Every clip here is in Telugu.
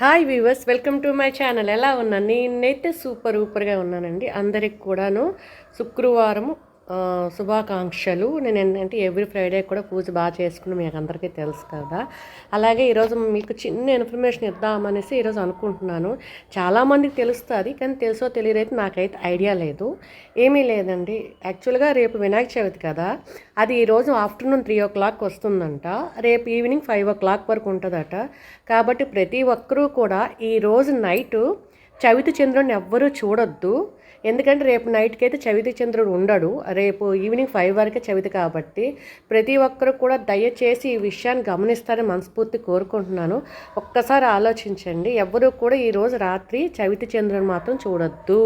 Hi viewers welcome to my channel. ఎలా ఉన్నాను నేనైతే సూపర్ ఊపర్గా ఉన్నానండి. అందరికి కూడాను శుక్రవారం శుభాకాంక్షలు. నేను ఏంటంటే ఎవ్రీ ఫ్రైడే కూడా పూజ బాగా చేసుకుని మీకు అందరికీ తెలుసు కదా. అలాగే ఈరోజు మీకు చిన్న ఇన్ఫర్మేషన్ ఇద్దామనేసి ఈరోజు అనుకుంటున్నాను. చాలామందికి తెలుస్తుంది కానీ తెలుసో తెలియదైతే నాకైతే ఐడియా లేదు. ఏమీ లేదండి. యాక్చువల్గా రేపు వినాయక చవితి కదా. అది ఈరోజు ఆఫ్టర్నూన్ త్రీ ఓ క్లాక్ వస్తుందంట. రేపు ఈవినింగ్ ఫైవ్ ఓ క్లాక్ వరకు ఉంటుందట. కాబట్టి ప్రతి ఒక్కరూ కూడా ఈరోజు నైటు చవితి చంద్రుడిని ఎవ్వరూ చూడొద్దు. ఎందుకంటే రేపు నైట్కి అయితే చవితి చంద్రుడు ఉండడు. రేపు ఈవినింగ్ ఫైవ్ వరకే చవితి కాబట్టి ప్రతి ఒక్కరు కూడా దయచేసి ఈ విషయాన్ని గమనిస్తారని మనస్ఫూర్తి కోరుకుంటున్నాను. ఒక్కసారి ఆలోచించండి. ఎవ్వరూ కూడా ఈరోజు రాత్రి చవితి చంద్రుని మాత్రం చూడొద్దు.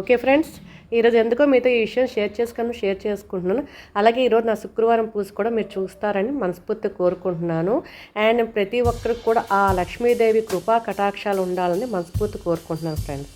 Okay friends? ఈరోజు ఎందుకో మీతో ఈ విషయం షేర్ చేసుకుని షేర్ చేసుకుంటున్నాను. అలాగే ఈరోజు నా శుక్రవారం పూజ కూడా మీరు చూస్తారని మనస్ఫూర్తి కోరుకుంటున్నాను. అండ్ ప్రతి ఒక్కరికి కూడా ఆ లక్ష్మీదేవి కృపా కటాక్షాలు ఉండాలని మనస్ఫూర్తి కోరుకుంటున్నాను ఫ్రెండ్స్.